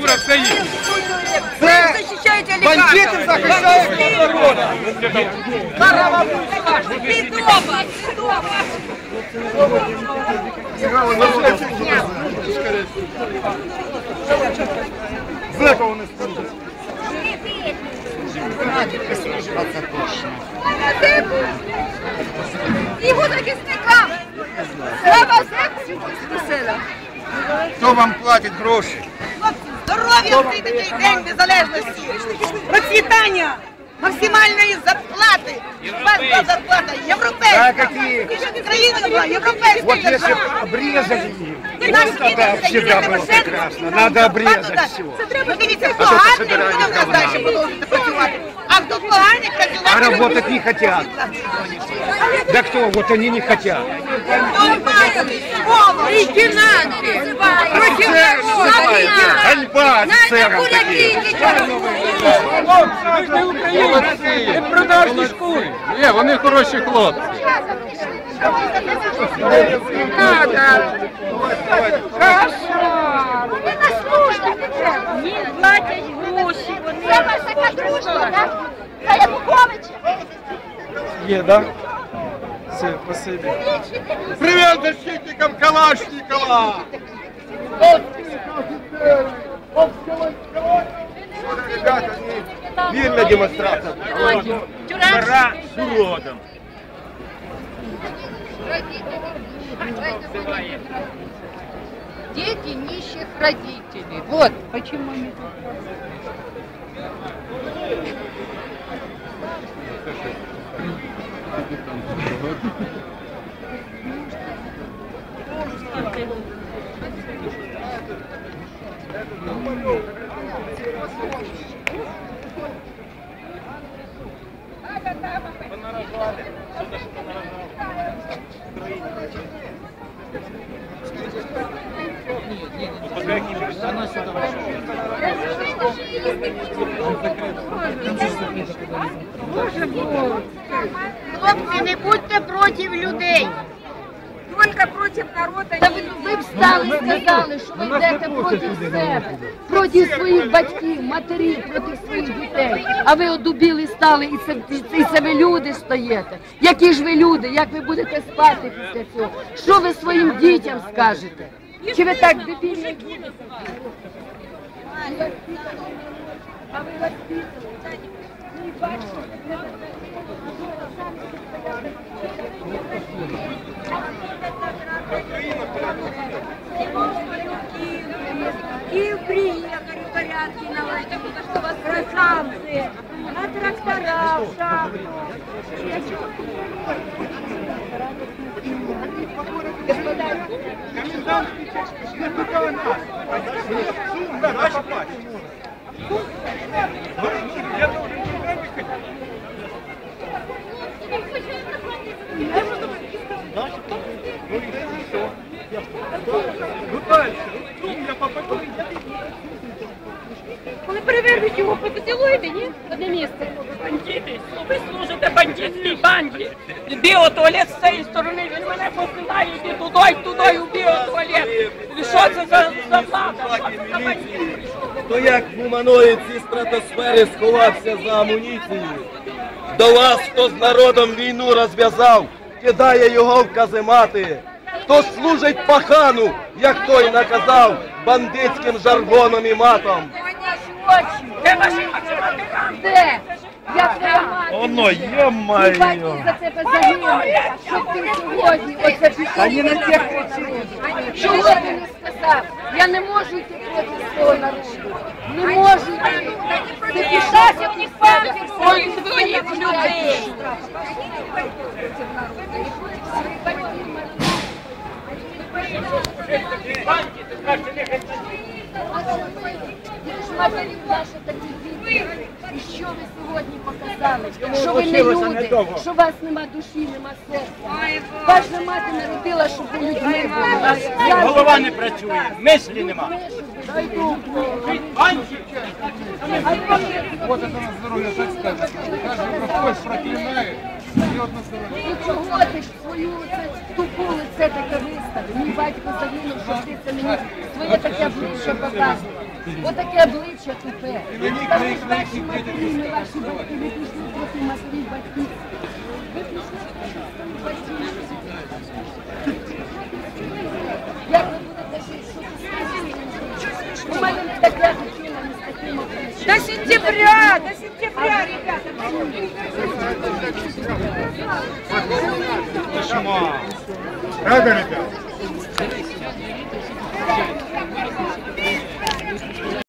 прокуратура, все є. Ви захищаєте. Бандитів захищає народ. Підоба, підоба. Злека вони спорудять. Його захисникам. Слава землю. Хто вам платить гроші? Хлопці, здоров'я в цей такий день незалежності. Процвітання. Максимальної зарплати. У вас була зарплата європейська. Да, какие? Країна була європейська Вот если держава. бы обрезали их, Ви нас вот тогда кинули, всегда Юрій было Тимошенко. прекрасно. Надо обрезать Так, все. Це треба дивіться, хто гарний, буде в нас далі продовжувати працювати. А хто поганий, працювати. А работать не хотят. Да кто? Вот они не хотят. Лейтенанты! Продажні шкури. Є, вони хороші хлопці. Вони на службі Їм платять гроші. Це ваша така дружба, так? Та Януковича. Є, да? Все, спасибо. Привет защитникам Калашникова! Мирная демонстрация. Пора з уродом. Дети нищих родителей. Вот почему они Хлопці, не будьте проти людей. Проти народу. Та ви, ви встали і сказали, що ви йдете проти себе, проти своїх батьків, матерів, проти своїх дітей. А ви одубіли стали і це, і це ви люди стоїте. Які ж ви люди? Як ви будете спати після цього? Що ви своїм дітям скажете? Чи ви так дебільні? И приехали порядки Киев приехали в порядке на красавцы, на тракторах, шахту. Комендантский час, не только нас. Сумма, да, попасть. Перевернуть його, поцілуєте, ні? Одне місце. Бандити, ви служите бандитській банді. Біотуалет з цієї сторони, він мене посилає, іди туди, й туди, у біотуалет. Що це за, за влада? Що це за бандити? То як гуманоїд зі стратосфери сховався за амуніцією? До вас, хто з народом війну розв'язав, кидає його в каземати. Хто служить пахану, як той наказав, бандитським жаргоном і матом. Де ваші математика? Де? Я твоя мати. Оно, І батьки ё-моё. за тебе загинули, щоб ти сьогодні оце пішов. Они на тех кричали. Чого ти не сказав? Я не можу йти проти свого народу. Не можу йти. Ти пішов, у них пам'ять Ой, своїх людей. Бандити, скажете, нехай Матері наші такі діти. І що ви сьогодні показали? Що ви не люди, що у вас нема душі, нема серця. Ваша мати народила, щоб ви людьми були. Я Голова не працює, мислі нема. Вот это на здоровье, так скажешь. Каждый проходит, проклинает. И на здоровье. І чого ти ж свою тупу лице таке виставив? Мій батько загинув, щоб ти це мені своє таке обличчя показував. Отаке обличчя тупе. Та ви ж ваші матері, ми ваші батьки, ви пішли проти матерів батьків. Ви пішли проти батьків. Як ви будете жити? У мене не така дитина, не з таким обличчям. До сентября, до сентября, ребята. Правда, ребят?